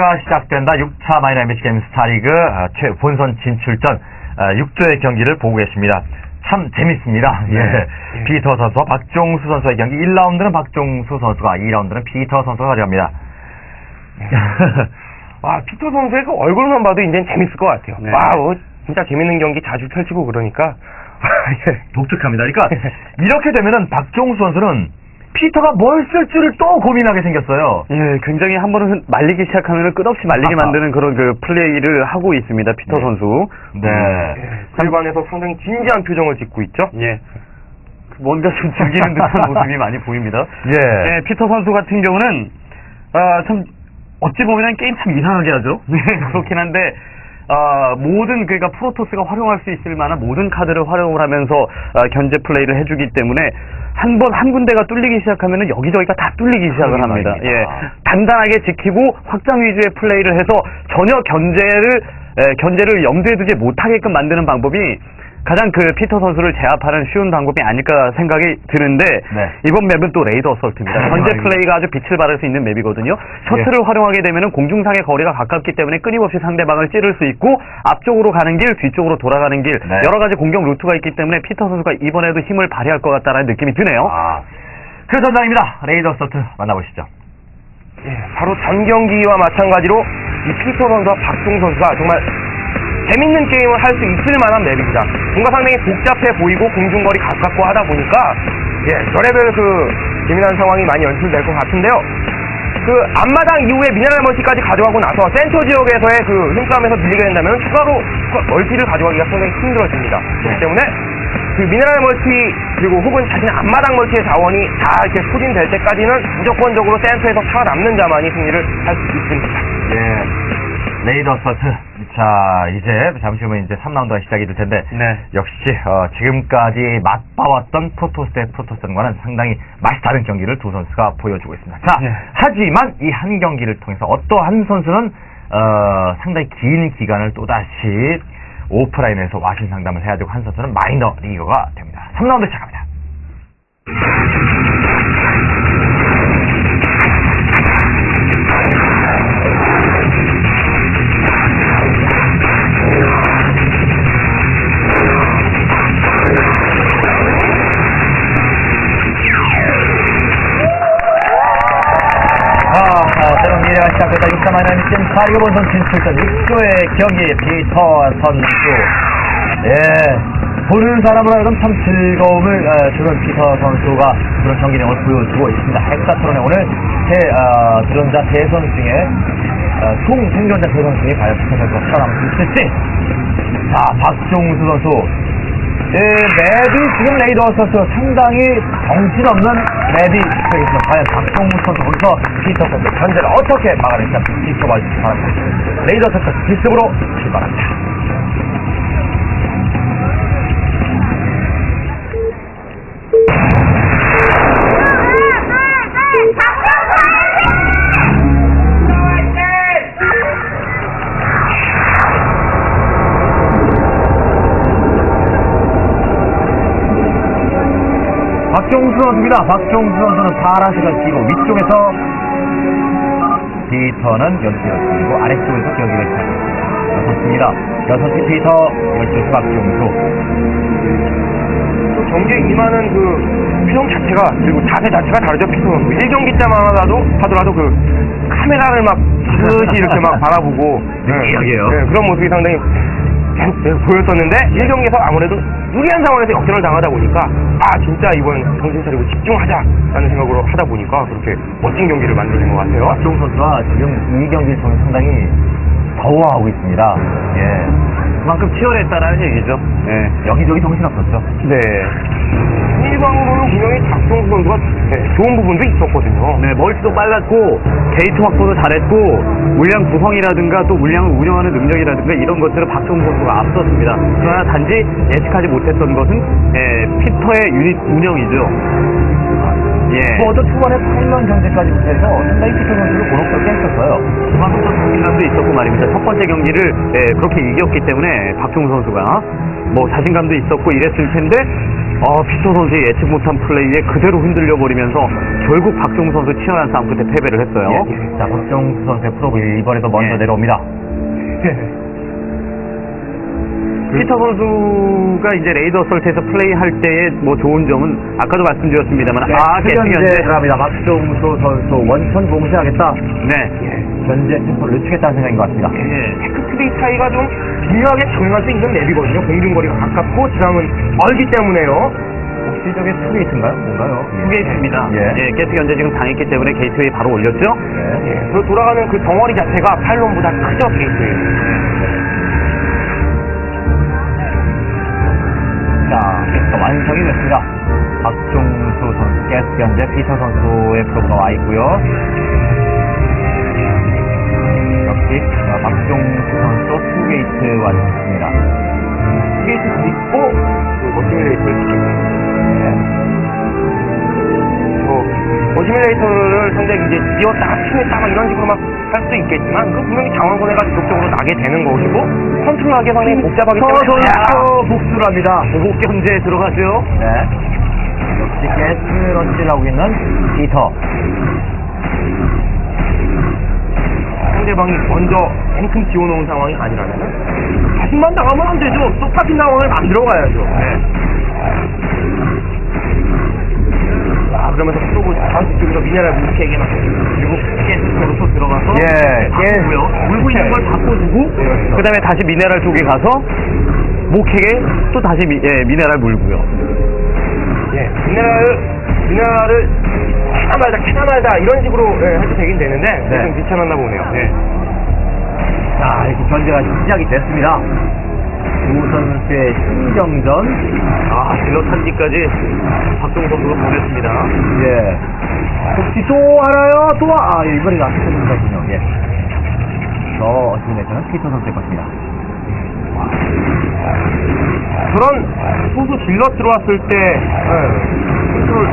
새로운 미래가 시작된다. 6차 마이너 MBC 게임 스타리그 아, 최 본선 진출전 6조의 경기를 보고 계십니다. 참 재밌습니다. 예. 네. 피터 선수와 박종수 선수의 경기 1라운드는 박종수 선수가 2라운드는 피터 선수가 가져갑니다. 와, 피터 선수의 그 얼굴만 봐도 이제 재밌을 것 같아요. 네. 와, 뭐, 진짜 재밌는 경기 자주 펼치고 그러니까. 예. 독특합니다. 그러니까 이렇게 되면은 박종수 선수는 피터가 뭘 쓸지를 또 고민하게 생겼어요. 예, 굉장히 한 번은 말리기 시작하면 끝없이 말리게 아하. 만드는 그런 그 플레이를 하고 있습니다. 피터 네. 선수. 네. 골반에서 상당히 진지한 표정을 짓고 있죠. 예. 뭔가 좀 즐기는 듯한 모습이 많이 보입니다. 예. 예, 피터 선수 같은 경우는 아, 참 어찌 보면 게임 참 이상하게 하죠. 네, 그렇긴 한데 아, 모든 그러니까 프로토스가 활용할 수 있을 만한 모든 카드를 활용을 하면서 아, 견제 플레이를 해주기 때문에 한 번 한 군데가 뚫리기 시작하면은 여기저기가 다 뚫리기 시작을 합니다. 예, 단단하게 지키고 확장 위주의 플레이를 해서 전혀 견제를 에, 견제를 염두에 두지 못하게끔 만드는 방법이 가장 그 피터 선수를 제압하는 쉬운 방법이 아닐까 생각이 드는데 네. 이번 맵은 또 레이더 어설트입니다. 그러게 현재. 플레이가 아주 빛을 발할 수 있는 맵이거든요. 셔틀을 활용하게 되면 공중상의 거리가 가깝기 때문에 끊임없이 상대방을 찌를 수 있고 앞쪽으로 가는 길, 뒤쪽으로 돌아가는 길 네. 여러 가지 공격 루트가 있기 때문에 피터 선수가 이번에도 힘을 발휘할 것 같다는 느낌이 드네요. 아. 그 전장입니다. 레이더 서트 만나보시죠. 예, 바로 전 경기와 마찬가지로 이 피터 선수와 박종 선수가 정말 재밌는 게임을 할 수 있을 만한 맵입니다. 뭔가 상당히 복잡해 보이고 공중거리 가깝고 하다 보니까 예, 별의별 그 재미난 상황이 많이 연출될 것 같은데요. 그 앞마당 이후에 미네랄 멀티까지 가져가고 나서 센터 지역에서의 그 힘싸움에서 밀리게 된다면 추가로 추가- 멀티를 가져가기가 상당히 힘들어집니다. 네. 그렇기 때문에 그 미네랄 멀티 그리고 혹은 자신의 앞마당 멀티의 자원이 다 이렇게 소진될 때까지는 무조건적으로 센터에서 살아남는 자만이 승리를 할 수 있습니다. 예. 레이더 서트. 자, 이제 잠시 후면 이제 3라운드가 시작이 될 텐데. 네. 역시, 어, 지금까지 맛봐왔던 프로토스 대 프로토스전과는 상당히 맛이 다른 경기를 두 선수가 보여주고 있습니다. 자, 네. 하지만 이 한 경기를 통해서 어떠한 선수는, 어, 상당히 긴 기간을 또다시 오프라인에서 와신 상담을 해야 되고 한 선수는 마이너 리거가 됩니다. 3라운드 시작합니다. 시작됐다. 6차 마이너 미션 사리그 본선 진출전 6조의 경기 피터 선수. 예. 보는 사람으로 하여금 참 즐거움을 어, 주는 피터 선수가 그런 경기 내용을 보여주고 있습니다. 헥사트론의 오늘 세, 어, 도전자 세 선수 중에 어, 총 생존자 세 선수 중에 과연 피터 선수가 살아남을 수 있을지. 자, 박종수 선수. 예, 맵이 지금 레이더 선수 상당히 정신없는 맵이 되겠습니다. 과연 박종무 선수 거기서 피터 선수 견제를 어떻게 막아낼지 한번 지켜봐 주시기 바랍니다. 레이더 선수 기습으로 출발합니다. 선수입니다. 박종수 선수는 파란색을 끼고 위쪽에서 피터는 연기를 끼고 아래쪽에서 경기를 시작합니다. 여섯입니다. 여섯시 피터, 열두시 박종수. 또 경기에 임하는 그 표정 자체가 그리고 자세 자체가 다르죠 피터 선수 1경기 때만 하더라도 하더라도 그 카메라를 막 지그시 이렇게 막 바라보고 느끼하게요. 네, 그런 모습이 상당히 네, 보였었는데 1경기에서 아무래도 유리한 상황에서 역전을 당하다 보니까 아 진짜 이번 정신 차리고 집중하자라는 생각으로 하다 보니까 그렇게 멋진 경기를 만드는 것 같아요 박종수 선수가 지금 이 경기를 통해 상당히 더워하고 있습니다. 예. 그만큼 치열했다라는 얘기죠. 예. 여기저기 정신없었죠. 네 일방으로는 분명히 박종수 선수가 네, 좋은 부분도 있었거든요 네, 멀티도 빨랐고 게이트 확보도 잘했고 물량 구성이라든가 또 물량을 운영하는 능력이라든가 이런 것들은 박정우 선수가 앞섰습니다. 그러나 단지 예측하지 못했던 것은 예, 피터의 유닛 운영이죠. 예. 또 어떤 초반에 8년 경제까지 해서 상당히 피터 선수를 곤혹스럽게 했었어요. 그만큼 또 자신감도 있었고 말입니다. 첫 번째 경기를 예, 그렇게 이겼기 때문에 박종우 선수가 뭐 자신감도 있었고 이랬을 텐데 어, 피터 선수의 예측 못한 플레이에 그대로 흔들려 버리면서 결국 박종우 선수 치열한 싸움 끝에 패배를 했어요. 예. 자, 박정수 선수의 프로브 이번에도 먼저 예. 내려옵니다. 피터 선수가 이제 레이더 설트에서 플레이할 때의 뭐 좋은 점은 아까도 말씀드렸습니다만 아, 현재 개특현재 들어갑니다. 박종수 선수 원천 봉쇄하겠다. 네. 현재 템포를 늦추겠다는 생각인 것 같습니다. 예, 테크트리 차이가 좀 중요하게 작용할 수 있는 맵이거든요. 공중거리가 가깝고 지상은 멀기 때문에요. 혹시 저게 투게이트인가요? 뭔가요? 예. 게이트입니다. 예. 예, 게이트 현재 지금 당했기 때문에 게이트웨이 바로 올렸죠? 네. 예, 그 돌아가는 그 덩어리 자체가 파일론보다 크죠, 게이트웨이. 자, 완성이 됐습니다. 박종수 선수, 게스트 현재 피터 선수의 프로가 와 있고요. 역시 어, 박종수 선수 투게이트 완성했습니다. 게이트 있고, 그 머시뮬레이터를 찍겠습니다. 네. 저 머시뮬레이터를 상대가 이제 지었다가 치냈다가 이런 식으로 막 할수 있겠지만, 그 분명히 장원선회가 지속적으로 나게 되는 것이고, 컨트롤하기 상당히 복잡하기 때문에. 터 야! 선수 복수를 합니다. 보복 견제에 들어가죠? 네. 역시 게스트 런치를 하고 있는 피터. 상대방이 먼저 앵큼 지워놓은 상황이 아니라면 자신만 당하면 안 되죠. 똑같은 상황을 만들어 가야죠. 아 그러면서 프로브 다음 쪽에서 미네랄 물캐에게 막 그리고 바꾸고요. 물고 있는 걸 바꿔주고 그 다음에 다시 미네랄 쪽에 가서 목핵에 또 다시 미, 예, 미네랄 물고요. 예, 미네랄을 미네랄을 캐나 말다 캐나 말다 이런 식으로 예, 해도 되긴 되는데 네. 좀 귀찮았나 보네요. 예. 자, 이렇게 견제가 시작이 됐습니다. 두 선수의 신경전. 아, 딜러 탄지까지 박종우 선수가 보냈습니다. 예. 혹시 또 하나요? 또, 하- 아, 예, 아까 선수군요. 예. 저, 어시메이터는 피터 선수의 것입니다. 그런 소수 질러 들어왔을 때 컨트롤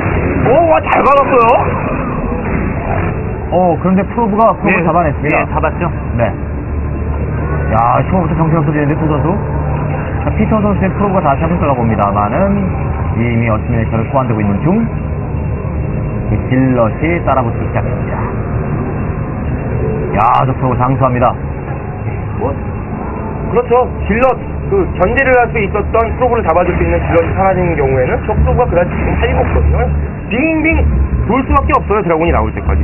오와 잘 받았어요. 어, 그런데 프로브가 프로브를 잡아냈습니다. 예, 잡았죠? 네. 야, 처음부터 정신없어 지는데 두 선수. 자, 피터 선수의 프로브가 다시 한번 들어봅니다만은 이미 어시미네이터를 소환되고 있는 중. 이 딜럿이 따라붙기 시작합니다. 야, 저 프로브 장수합니다. 뭐 그렇죠. 질러 그 견제를 할 수 있었던 프로브를 잡아줄 수 있는 질러이 사라지는 경우에는 저 프로브가 그다지 지금 할 리가 없거든요. 빙빙 돌 수밖에 없어요. 드라곤이 나올 때까지.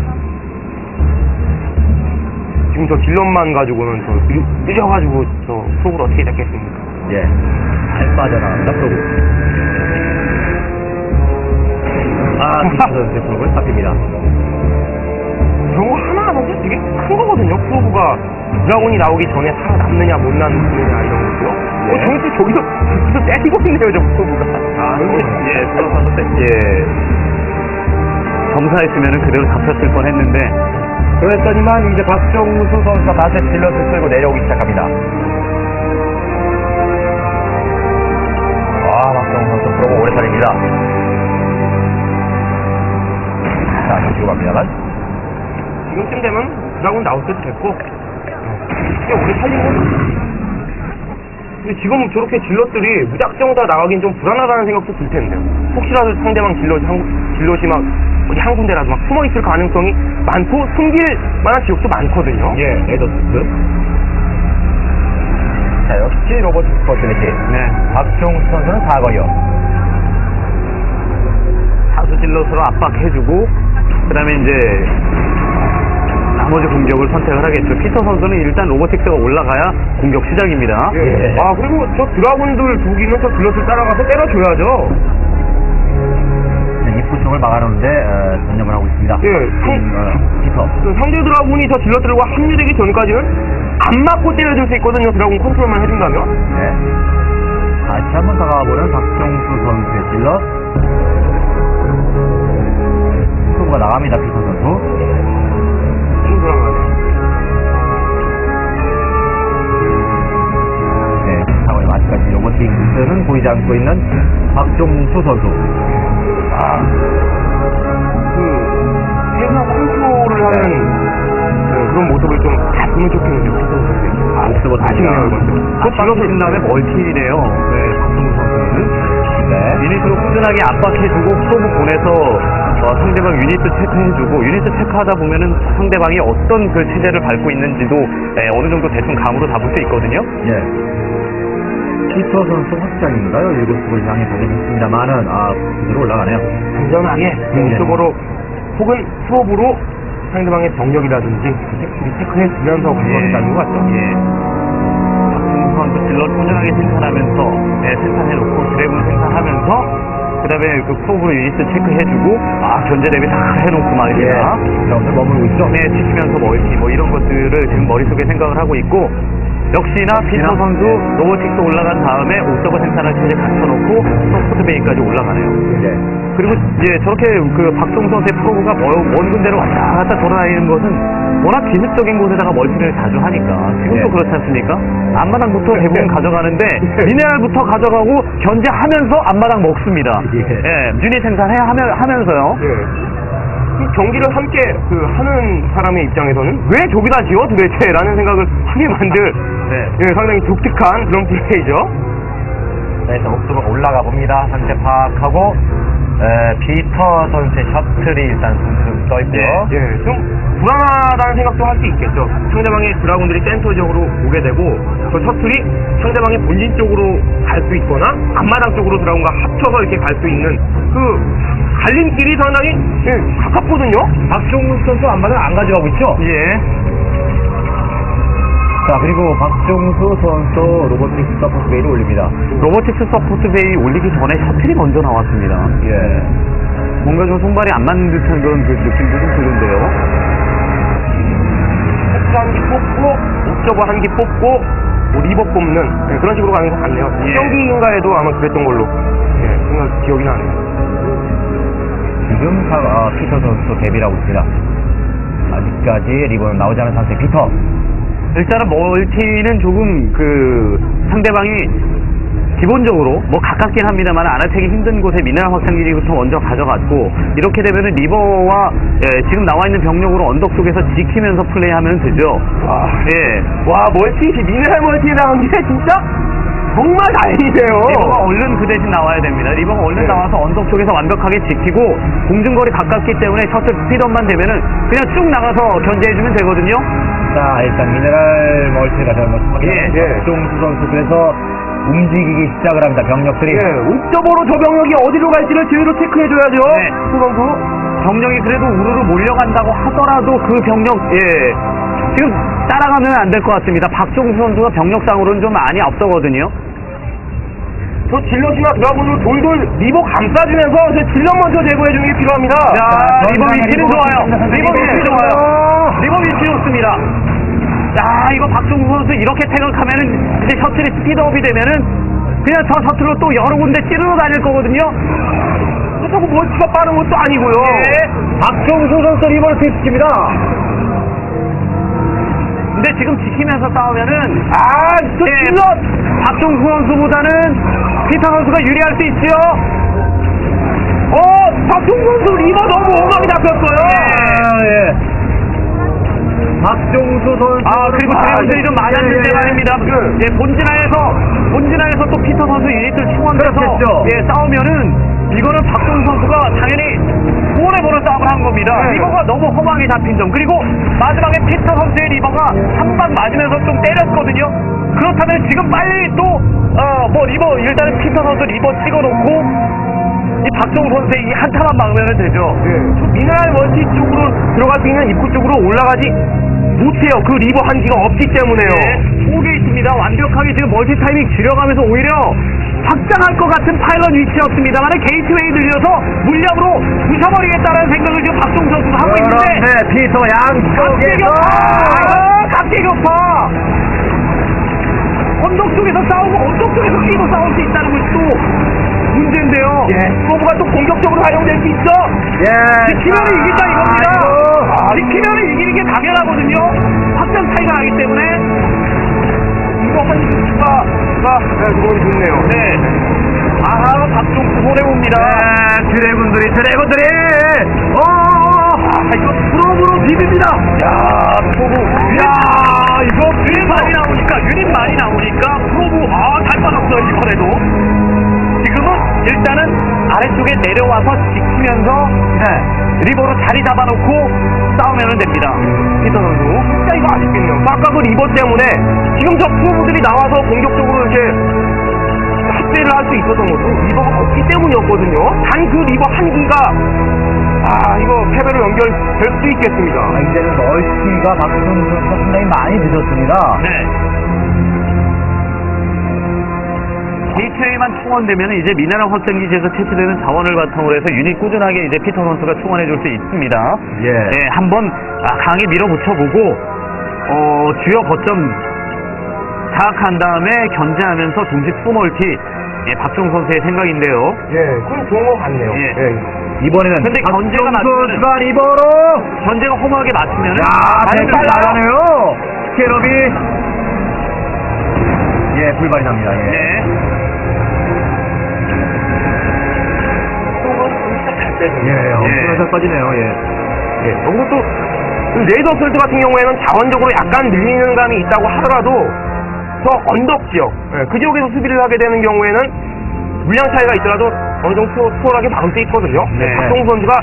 지금 저 질럿만 가지고는 저 느- 느려가지고 저 프로브를 어떻게 잡겠습니까? 예. 잘 빠져나갑니다, 프로브. 아, 선수의 프로브를 잡힙니다. 저거 하나하나도 되게 큰 거거든요. 프로브가 드라곤이 나오기 전에 살아남느냐 못 남느냐 이런. 예. 어, 저기서 저기서 저기서 때리고 있네요, 저 프로브가. 아, 예, 들어가서 때, 예. 점사했으면 그대로 잡혔을 뻔 했는데, 그랬더니만 이제 박정수 선수가 다시 딜럿을 끌고 내려오기 시작합니다. 아, 박정수 선수 프로브 오래 살립니다. 자, 다시 갑니다만. 지금쯤 되면 드라곤 나올 때도 됐고 꽤 오래 거죠. 근데 지금 저렇게 질럿들이 무작정 다 나가긴 좀 불안하다는 생각도 들 텐데요. 혹시라도 상대방 질럿이 한, 질럿이 막 어디 한 군데라도 막 숨어 있을 가능성이 많고 숨길 만한 지역도 많거든요. 예, 에더스. 자, 역시 로봇 스포츠리티. 네. 박정수 선수는 사거리요. 사수 질럿으로 압박해주고, 그 다음에 이제, 나머지 공격을 선택을 하겠죠. 피터 선수는 일단 로보틱스가 올라가야 공격 시작입니다. 예. 예. 아 그리고 저 드라곤들 두 기는 저 질럿을 따라가서 때려줘야죠. 입구 쪽을 막아놓는데, 어, 전념을 하고 있습니다. 예, 지금, 어, 피터. 그 상대 드라곤이 저 질럿들과 합류되기 전까지는 안 맞고 때려줄 수 있거든요. 드라곤 컨트롤만 해준다면. 네. 다시 한번 다가와보는 박정수 선수의 딜러. 프로브가 나갑니다, 피터 선수. 아직까지 로보틱스는 보이지 않고 있는 박종수 선수. 아, 그, 세상 컨트롤을 하는 그, 그런 모습을 좀 보면 좋겠는데, 아, 옥스버드 아쉽네요, 이건 좀. 또 질럿을 준 다음에 멀티네요. 네, 박종우 선수는. 네. 유닛으로 꾸준하게 압박해주고 프로브 보내서 어, 상대방 유닛도 체크해주고 유닛을 체크하다 보면은 상대방이 어떤 그 체제를 밟고 있는지도 예, 어느 정도 대충 감으로 잡을 수 있거든요. 예. 피터 선수 확장인가요? 일곱 수를 향해 가겠습니다만은 아 그대로 올라가네요. 안전하게 네. 옥쪽으로 혹은 프로브로 상대방의 병력이라든지 그 체- 체크해 주면서 가져가겠다는 것 같죠. 예. 박승우 선수 질러 꾸준하게 생산하면서 예, 생산해놓고 드래곤 생산하면서 그다음에 그 프로브로 유닛을 체크해주고 아 견제 대비 다 해놓고 말입니다. 여러분들 예. 머물고 있죠. 네, 지키면서 멀티 뭐 이런 것들을 지금 머릿속에 생각을 하고 있고 역시나 피터 역시나, 선수 네. 로보틱스 올라간 다음에 옥저버 생산을 체제 갖춰놓고 소프트베이까지 올라가네요. 네. 그리고 이제 저렇게 그 박종 선수의 프로브가 먼, 먼 군데로 왔다 갔다 돌아다니는 것은 워낙 기습적인 곳에다가 멀티를 자주 하니까 지금도 네. 그렇지 않습니까? 앞마당부터 대부분 가져가는데 미네랄부터 가져가고 견제하면서 앞마당 먹습니다. 예. 예, 유닛 생산해 하면, 하면서요. 예. 이 경기를 함께 그 하는 사람의 입장에서는 왜 저기다 지어 도대체라는 생각을 하게 만들 네. 예, 상당히 독특한 그런 플레이죠. 네, 자, 옥수가 올라가 봅니다. 상태 파악하고 에, 피터 선수의 셔틀이 일단 숭숭 떠 있고요. 네. 예, 좀 불안하다는 생각도 할 수 있겠죠. 상대방의 드라군들이 센터 지역으로 오게 되고 그 셔틀이 상대방의 본진 쪽으로 갈 수 있거나 앞마당 쪽으로 드라군과 합쳐서 이렇게 갈 수 있는 그 갈림길이 상당히 예, 가깝거든요. 박종훈 선수 안마당 안 가져가고 있죠? 예. 자, 그리고 박종수 선수 로보틱스 서포트 베이를 올립니다. 로보틱스 서포트 베이 올리기 전에 셔틀이 먼저 나왔습니다. 예. 뭔가 좀 손발이 안 맞는 듯한 그런 그 느낌도 좀 드는데요. 옥저 한기 뽑고 옥저버 한기 뽑고 뭐 리버 뽑는 예, 그런 식으로 가는 것 같네요. 예. 경기인가에도 아마 그랬던 걸로 예, 생각 기억이 나네요. 지금 사, 아, 피터 선수 데뷔를 하고 있습니다. 아직까지 리본은 나오지 않은 상태 피터. 일단은 멀티는 조금 그 상대방이 기본적으로 뭐 가깝긴 합니다만 알아채기 힘든 곳에 미네랄 확장기지부터 먼저 가져갔고 이렇게 되면은 리버와 예, 지금 나와 있는 병력으로 언덕 쪽에서 지키면서 플레이하면 되죠. 아, 예. 와 멀티 미네랄 멀티에 나온 게 진짜 정말 다행이네요. 리버가 얼른 그 대신 나와야 됩니다. 리버가 얼른 네. 나와서 언덕 쪽에서 완벽하게 지키고 공중거리 가깝기 때문에 셔틀 스피드업만 되면은 그냥 쭉 나가서 견제해주면 되거든요. 자, 일단 미네랄 멀티가 잘못습니다. 예, 예. 박종수 선수 그래서 움직이기 시작을 합니다. 병력들이. 예, 옥저버로 저 병력이 어디로 갈지를 제대로 체크해줘야죠. 네. 수 선수. 병력이 그래도 우르르 몰려간다고 하더라도 그 병력 예 지금 따라가면 안 될 것 같습니다. 박종수 선수가 병력상으로는 좀 많이 앞서거든요. 저 질럿이나 드라군으로 돌돌 리버 감싸주면서 저 질럿 먼저 제거해주는 게 필요합니다. 자, 자, 리버 위치는 좋아요. 리버 위치 좋아요. 좋아요. 리버 위치 좋습니다. 야, 이거 박종수 선수 이렇게 태극하면은 이제 셔틀이 스피드업이 되면은 그냥 저 셔틀로 또 여러 군데 찌르러 다닐 거거든요. 그렇다고 멀티가 빠른 것도 아니고요. 예. 박종수 선수 리버를 투입시킵니다. 근데 지금 지키면서 싸우면은 아, 저 예, 질럿! 박종수 선수보다는 피터 선수가 유리할 수 있지요. 어, 박종 선수 리버 너무 엉망이 잡혔어요. 아, 예. 박종수 선수. 아 그리고 드래곤들이 좀 많았는데 예, 예. 말입니다. 그- 예 본진화에서 본진화에서 또 피터 선수 충원해서 그렇겠죠. 예 싸우면은 이거는 박종 선수가 당연히 손해 보는 싸움을 한 겁니다. 네. 리버가 너무 허망하게 잡힌 점 그리고 마지막에 피터 선수의 리버가 한 방 맞으면서 좀 때렸거든요. 그렇다면 지금 빨리 또 어 뭐 리버 일단은 피터 선수 리버 찍어놓고 이 박종 선수의 이 한타만 막으면 되죠. 예, 저 미네랄 멀티 쪽으로 들어갈 수 있는 입구 쪽으로 올라가지 못해요. 그 리버 한기가 없기 때문에요. 네, 속에 있습니다. 완벽하게 지금 멀티 타이밍 줄여가면서 오히려 확장할 것 같은 파일럿 위치였습니다만 게이트웨이 늘려서 물량으로 부셔버리겠다는 생각을 지금 박종 선수가 하고 있는데 그런데 피터 양쪽에서. 각계격파! 각계격파! 언덕 쪽에서 싸우고 언덕 쪽에서 끼고 싸울 수 있다는 것이 또 문제인데요. 예, 프로브가 또 공격적으로 활용될 수 있어. 예. 지키면 자, 이긴다 이겁니다. 아이고. 지키면 이기는 게 당연하거든요. 확장 차이가 나기 때문에. 이거 한기가 그건 좋네요. 네. 아, 박종수 보내봅니다. 네, 드래곤들이, 드래곤들이! 어, 아, 이거 프로브로 비빕니다. 야, 프로브. 야, 이거 유닛 많이 나오니까, 유닛 많이 나오니까, 프로브, 아, 잘 빠졌어요, 이번에도. 지금은 일단은 아래쪽에 내려와서 지키면서 네. 리버로 자리 잡아놓고 싸우면 됩니다. 피터 선수 진짜 이거 아쉽겠네요. 아까 그 리버 때문에 지금 저 프로브들이 나와서 공격적으로 이렇게 합세를 할 수 있었던 것도 리버가 없기 때문이었거든요. 단 그 리버 한 기가 아 이거 패배로 연결될 수 있겠습니다. 아, 이제는 멀티가 박승 선수가 상당히 많이 늦었습니다. 네. 게이트웨이만 충원되면 이제 미네랄 확장기지에서 채취되는 자원을 바탕으로 해서 유닛 꾸준하게 이제 피터 선수가 충원해 줄 수 있습니다. 예. 네, 한번 아, 강하게 밀어붙여보고 어, 주요 거점 장악한 다음에 견제하면서 동시 투멀티 예, 박종 선수의 생각인데요. 예, 그럼 좋은 것 같네요. 예. 이번에는 근데 견제가 맞으면은- 선수가 리버로 견제가 허무하게 맞추면 야, 잘 나가네요. 스케럽이 예, 불발이 납니다. 예. 네. 빼죠. 예, 엄청나게 예. 잘 빠지네요. 예. 예, 여기서 또 레이더 솔트 같은 경우에는 자원적으로 약간 밀리는 감이 있다고 하더라도 저 언덕 지역, 예, 그 지역에서 수비를 하게 되는 경우에는 물량 차이가 있더라도 어느 정도 수- 수월하게 막을 수 있거든요. 네. 박성우 선수가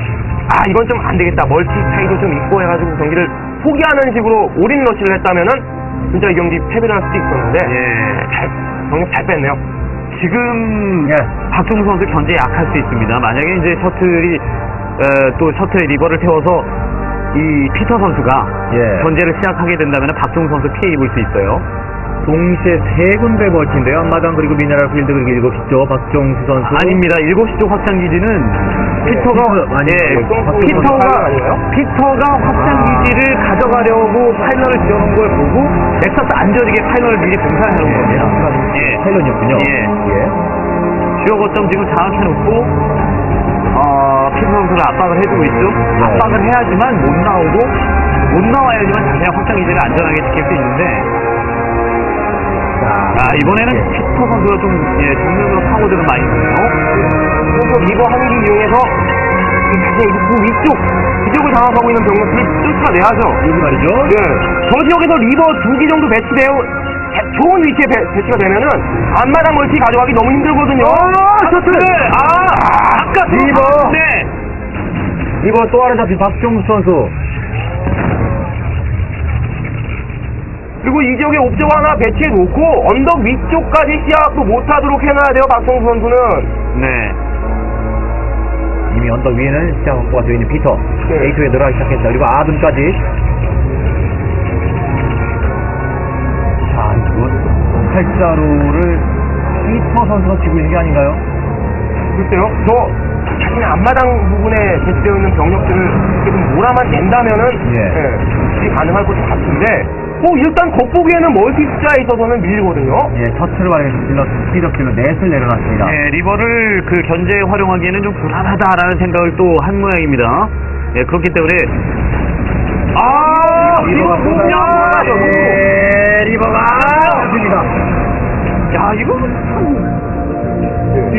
아 이건 좀 안 되겠다 멀티 차이도 좀 있고 해가지고 경기를 포기하는 식으로 올인 러시를 했다면은 진짜 이 경기 패배를 할 수도 있었는데 예. 잘 경력 잘 뺐네요. 지금 예. 박종우 선수 견제 약할 수 있습니다. 만약에 이제 셔틀이 어, 또 셔틀의 리버를 태워서 이 피터 선수가 예. 견제를 시작하게 된다면 박종우 선수 피해 입을 수 있어요. 동시에 세 군데 멀티인데요. 앞마당 그리고 미네랄 필드 그리고 일곱 시죠. 박정수 선수. 아닙니다. 7시 쪽 확장 기지는 피터가 피터- 아니, 예, 박종우 피터가 선수 아닌가요? 피터가 확장 기지를 가져가려고 파일럿을 지어놓은 걸 보고 넥서스 안전하게 파일럿을 미리 놓은 겁니다. 예. 파일런이었군요. 예. 예. 주요 거점 지금 장악해놓고 어, 피터 선수가 압박을 해주고 있죠. 네. 압박을 해야지만 못 나오고 못 나와야지만 자신의 확장 기지를 안전하게 지킬 수 있는데 자, 아 이번에는 예. 피터 선수가 좀 예, 정면으로 파고드는 마인드네요. 그래서 리버 한기 이용해서 이 자신의 입구 위쪽 지역을 장악하고 있는 병력들을 쫓아내야죠. 여기 말이죠. 예, 저 지역에서 리버 두 기 정도 배치되어 대- 좋은 위치에 배, 배치가 되면은 앞마당 멀티 가져가기 너무 힘들거든요. 셔틀! 아, 아까 그 리버! 네. 이번 또 하나 잡힌 박정수 선수. 그리고 이 지역에 옵저버 하나 배치해 놓고 언덕 위쪽까지 시야도 못하도록 해놔야 돼요. 박성수 선수는. 네. 이미 언덕 위에는 시작 확보가 되어 있는 피터. 네. 에이트에 들어가기 시작했다. 그리고 아둔까지. 자, 이거 팔자루를 피터 선수가 치고 있는 게 아닌가요? 글쎄요. 저 자신의 앞마당 부분에 배치되어 있는 병력들을 좀 몰아만 낸다면은 예. 예, 가능할 것 같은데 뭐 일단 겉보기에는 멀티 숫자에 있어서는 밀리거든요. 예, 셔틀을 발휘해서 질러, 스피드업질러 넷을 내려놨습니다. 예, 리버를 그 견제에 활용하기에는 좀 불안하다라는 생각을 또 한 모양입니다. 예, 그렇기 때문에 아, 리버가 리버. 뭐냐? 예, 리버가 맞습니다. 야, 이거 참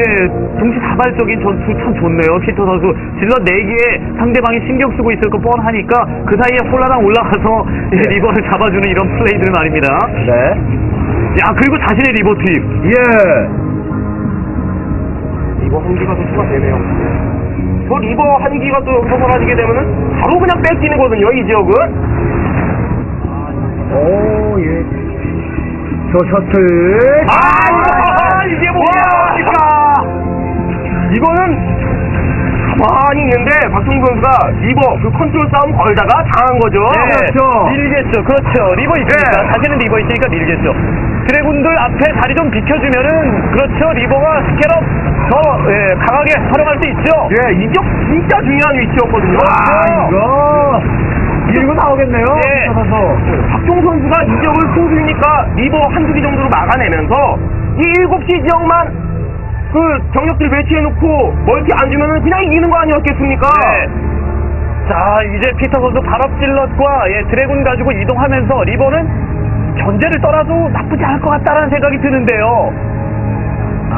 예, 동시다발적인 전투 참 좋네요. 피터 선수 질러 4개에 상대방이 신경 쓰고 있을 거 뻔하니까 그 사이에 홀라당 올라가서 예, 리버를 잡아주는 이런 플레이들 말입니다. 네. 야, 그리고 자신의 리버 투입. 예. 리버 한기가 또 추가되네요. 저 리버 한기가 또 여기서 사라지게 되면은 바로 그냥 뺏기는거든요. 이 지역은. 오, 예. 저 셔틀. 아, 이게 뭐야? 이거 는 가만히 있는데 박승우 선수가 리버 그 컨트롤 싸움 걸다가 당한 거죠. 네, 그렇죠. 밀겠죠. 그렇죠. 리버 있으니까. 네. 자신은 리버 있으니까 밀겠죠. 드래군들 앞에 자리 좀 비켜주면은, 그렇죠. 리버가 스케럽 더, 예, 강하게 활용할 수 있죠. 예, 이적 진짜 중요한 위치였거든요. 아, 이거. 밀고 나오겠네요. 예. 네, 박종 선수가 이 지역을 소수이니까 리버 한두 개 정도로 막아내면서 이 7시 지역만 그 병력들 배치해놓고 멀티 안 주면은 그냥 이기는 거 아니었겠습니까? 네. 자, 이제 피터 선수 발업질럿과 예, 드래곤 가지고 이동하면서 리버는 견제를 떠나도 나쁘지 않을 것 같다라는 생각이 드는데요.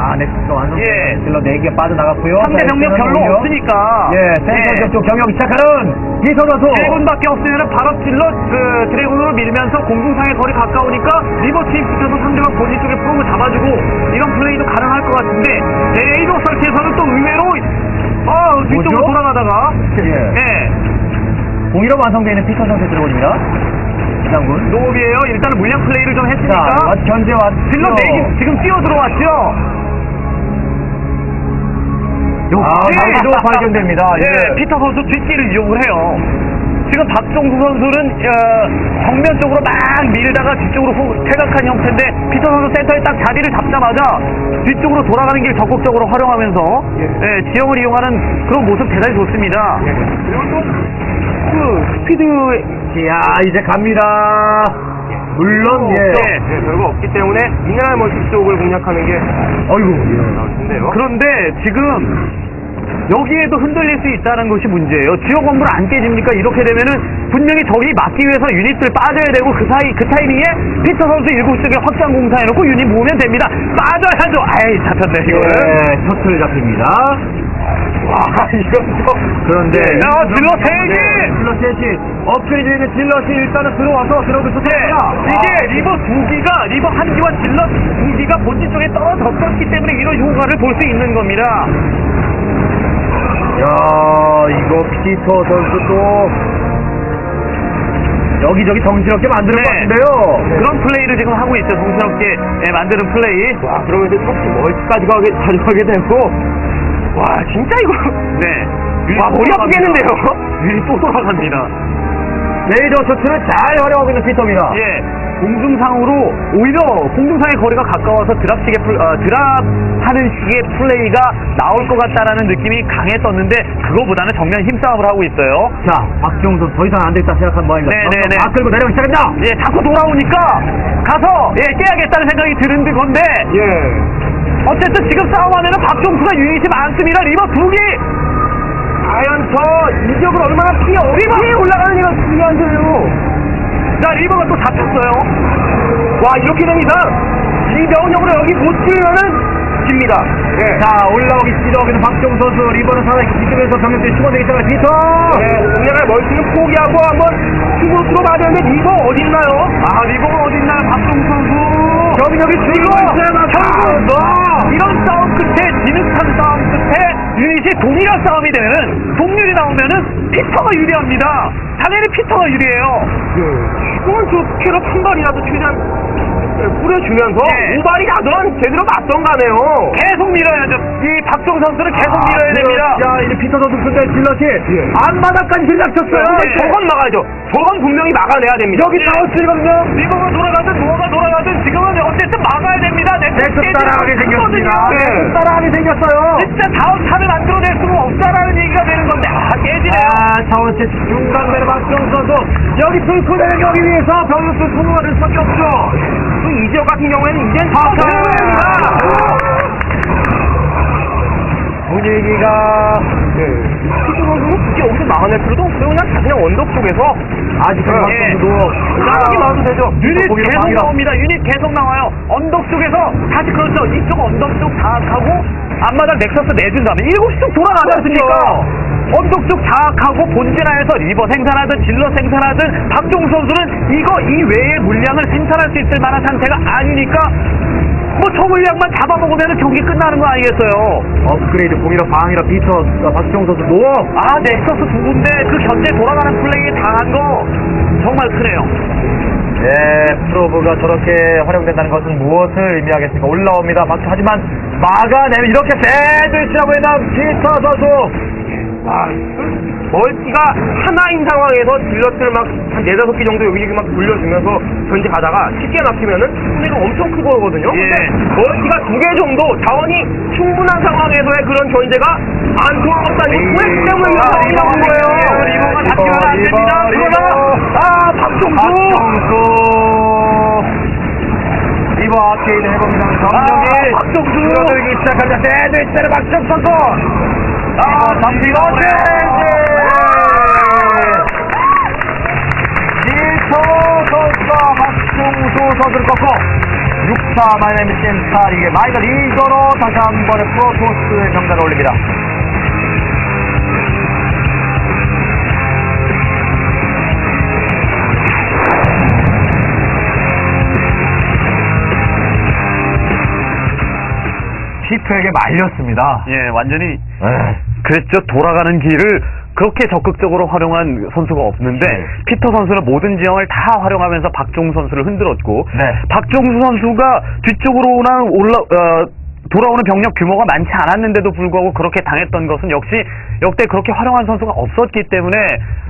아, 넥스가 완성. 예. 질러 4개 빠져나갔고요. 상대 자, 병력 엑스는 별로 없으니까. 예, 센터 쪽 경력 시작하는 이선 선수. 드래곤밖에 없으면 바로 질러 그 드래곤으로 밀면서 공중상의 거리 가까우니까 리버 팀 시켜서 상대방 본인 쪽에 프로을 잡아주고 이런 플레이도 가능할 것 같은데 레이더 설치에서는 또 의외로 아 뒤쪽으로 뭐죠? 돌아가다가 예. 예 공이로 완성되어 있는 피터 선수의 들어옵니다. 이상군. 노업이에요 일단은 물량 플레이를 좀 자, 했으니까 왔- 견제 왔죠. 질러 내기 지금 뛰어 들어왔죠 아, 나이도 발견됩니다. 예, 예. 피터 선수 뒷길을 이용을 해요. 지금 박종수 선수는 어, 정면 쪽으로 막 밀다가 뒤쪽으로 후- 퇴각한 형태인데 피터 선수 센터에 딱 자리를 잡자마자 뒤쪽으로 돌아가는 길 적극적으로 활용하면서 예, 지형을 이용하는 그런 모습 대단히 좋습니다. 그리고 또 그 스피드 야, 이제 갑니다. 물론, 예. 네. 네, 별거 없기 때문에 미네랄 멀티 쪽을 공략하는 게 어이구. 나은데요. 그런데 지금 여기에도 흔들릴 수 있다는 것이 문제예요. 지역 건물 안 깨집니까? 이렇게 되면은 분명히 적이 막기 위해서 유닛을 빠져야 되고 그 사이 그 타이밍에 피터 선수 일곱 쪽에 확장 공사해놓고 유닛 모으면 됩니다. 빠져야죠. 아이 잡혔네 이거는. 예, 터틀 잡힙니다. 와 이거 그런데. 야, 질러 세 개! 질러 셋이. 업그레이드 되는 질럿이 일단은 들어와서 들어오고 네, 있습니다. 이게 리버 두 기가 리버 한 기와 질럿 두 기가 본진 쪽에 떨어졌었기 때문에 이런 효과를 볼 수 있는 겁니다. 야, 이거 피터 선수도 여기저기 정신없게 만드는 것 네. 같은데요. 그런 플레이를 지금 하고 있죠. 정신없게 예, 만드는 플레이. 와, 그러면 이제 터치 멀티까지 가게, 가져가게 되고, 와, 진짜 이거. 네. 와, 머리 아프겠는데요? 유닛 또 돌아갑니다. 레이더 셔츠를 잘 활용하고 있는 피터입니다. 예. 공중상으로 오히려 공중상의 거리가 가까워서 드랍식의 플, 어, 드랍하는 식의 플레이가 나올 것 같다라는 느낌이 강했었는데 그거보다는 정면 힘싸움을 하고 있어요. 자, 선수 더 이상 안 되겠다 생각한 모양입니다. 네, 네, 네. 아, 끌고 내려오기 시작합니다. 예, 자꾸 돌아오니까 가서 예 깨야겠다는 생각이 드는 건데 예. 어쨌든 지금 싸움하면은 박종수가 유닛이 많습니다. 리버 두 개. 과연 저 이적을 얼마나 피해, 피해 올라가는 얘가 중요한데요. 자 리버가 또 잡혔어요. 와, 이렇게 된 이상, 이 명령으로 여기 못 치면은 집니다. 예. 자, 올라오기 시작하고 있는 박지용 선수 리버는 살아있고 뒤쪽에서 병력들이 숨어내기 시작한 피터. 예, 공략을 멀티는 포기하고 한번 들어봐야 되는데, 리버 어딨나요? 아 리버가 어딨나요? 박종수 선수. 여기 주인공 결국 이런 싸움 끝에 진흙한 싸움 끝에 유닛이 동일한 싸움이 되는 동률이 나오면은 피터가 유리합니다. 당연히 피터가 유리해요. 예. 저 캐럿 한 발이라도 최대한 예, 뿌려주면서, 예. 우발이 가든 제대로 맞던 가네요. 계속 밀어야죠. 이 박종 선수는 계속 밀어야 됩니다. 야, 이제 피터 선수 근데 질럿이 예. 앞마당까지 들락쳤어요. 네. 저건 막아야죠. 저건 분명히 막아내야 됩니다. 여기 다우스거든요. 리버가 돌아가든 뭐가 돌아가든 지금은 어쨌든 막아야 됩니다. 넥슨 넥슨 따라가게 생겼습니다. 네. 넥슨 따라가게 생겼어요. 진짜 다음 판을 만들어낼 수가 없다라는 얘기가 되는 건데 아 깨지네요. 아, 차원체 중간되는 박지용 선수. 여기 뚫고 내려가기 위해서 병력수 소모가 될 수밖에 없죠. 또 이지혁 같은 경우에는 이젠 아, 다 분위기가 피드로도 굳이 여기서 막아낼 필요도 없어요. 그냥 그냥 언덕 쪽에서 아직까지 예. 박지용도 편하게 막아도 되죠. 유닛 계속 방이라. 나옵니다. 유닛 계속 나와요. 언덕 쪽에서 다시 그렇죠. 이쪽 언덕 쪽 장악하고 앞마당 넥서스 내준 다음에 7시 쪽 돌아가지 않습니까? 언덕 쪽 장악하고 본진화에서 리버 생산하든 질러 생산하든 박종 선수는 이거 이외의 물량을 생산할 수 있을 만한 상태가 아니니까 뭐저 물량만 잡아먹으면 경기 끝나는 거 아니겠어요? 업그레이드 공이라 방이라 피터 아, 박지용 선수 노. 아 넥서스 두 군데 그 견제 돌아가는 플레이에 당한 거 정말 크네요. 예, 프로브가 저렇게 활용된다는 것은 무엇을 의미하겠습니까? 올라옵니다. 막, 하지만 막아내면 이렇게 세드위치라고 했는 피터 선수. 와, 그 멀티가 하나인 상황에서 딜러스를 막한 네다섯 개 정도 여기 막 돌려주면서 견제 가다가 쉽게 막히면은 손해가 엄청 크고 오거든요. 예. 근데 멀티가 두 개 정도 자원이 충분한 상황에서의 그런 견제가 안 통하다니 이- 왜 때문에 이런 아, 거예요? 리버, 리버가 잡히면 안 됩니다. 리버. 그러나 아 박종수. 리버 아케이드 해봅니다. 아, 정경이. 박정수. 들어들기 시작합니다. 세드위치를 박정 선수. 아, 리버 체인지. 피터 선수가 박종수 선수를 꺾고 6차 마이너리 미션 스타리그 마이너 리거로 다시 한 번의 프로토스의 명단을 올립니다. 피터에게 말렸습니다. 예, 완전히 에이. 그랬죠. 돌아가는 길을 그렇게 적극적으로 활용한 선수가 없는데 네. 피터 선수는 모든 지형을 다 활용하면서 박종수 선수를 흔들었고 네. 박종수 선수가 뒤쪽으로나 올라 어, 돌아오는 병력 규모가 많지 않았는데도 불구하고 그렇게 당했던 것은 역시 역대 그렇게 활용한 선수가 없었기 때문에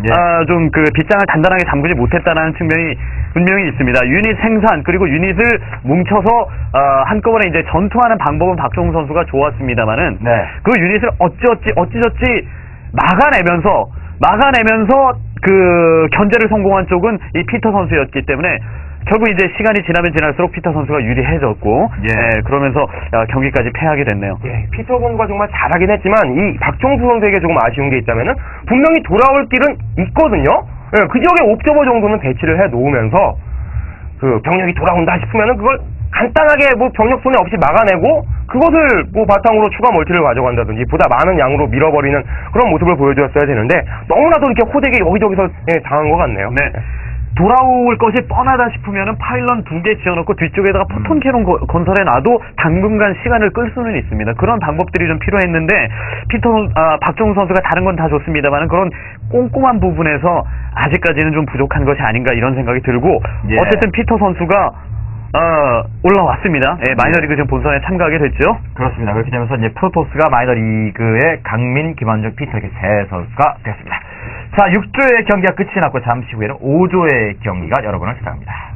예. 좀그 빗장을 단단하게 잠그지 못했다는 측면이 분명히 있습니다. 유닛 생산 그리고 유닛을 뭉쳐서 어, 한꺼번에 이제 전투하는 방법은 박종수 선수가 좋았습니다만은 네. 그 유닛을 어찌어찌 어찌저찌 막아내면서 막아내면서 그 견제를 성공한 쪽은 이 피터 선수였기 때문에 결국 이제 시간이 지나면 지날수록 피터 선수가 유리해졌고 예. 예, 그러면서 어, 경기까지 패하게 됐네요. 예, 피터 선수가 정말 잘하긴 했지만 이 박종수 선수에게 조금 아쉬운 게 있다면은 분명히 돌아올 길은 있거든요. 예, 그 지역에 옵저버 정도는 배치를 해 놓으면서 그 병력이 돌아온다 싶으면은 그걸 간단하게 뭐 병력 손해 없이 막아내고 그것을 뭐 바탕으로 추가 멀티를 가져간다든지 보다 많은 양으로 밀어버리는 그런 모습을 보여줬어야 되는데 너무나도 이렇게 호되게 여기저기서 예, 당한 것 같네요. 네. 돌아올 것이 뻔하다 싶으면은 파일런 두 개 지어놓고 뒤쪽에다가 포톤 캐논 거- 건설해 놔도 당분간 시간을 끌 수는 있습니다. 그런 방법들이 좀 필요했는데 피터 선- 아, 박정우 선수가 다른 건 다 좋습니다만은 그런 꼼꼼한 부분에서 아직까지는 좀 부족한 것이 아닌가 이런 생각이 들고 예. 어쨌든 피터 선수가 어, 올라왔습니다. 예, 마이너리그 지금 본선에 참가하게 됐죠. 그렇습니다. 그렇게 되면서 이제 프로토스가 마이너리그의 강민, 김한중, 피터 이렇게 세 선수가 되었습니다. 자, 6조의 경기가 끝이 났고 잠시 후에는 5조의 경기가 여러분을 찾아갑니다.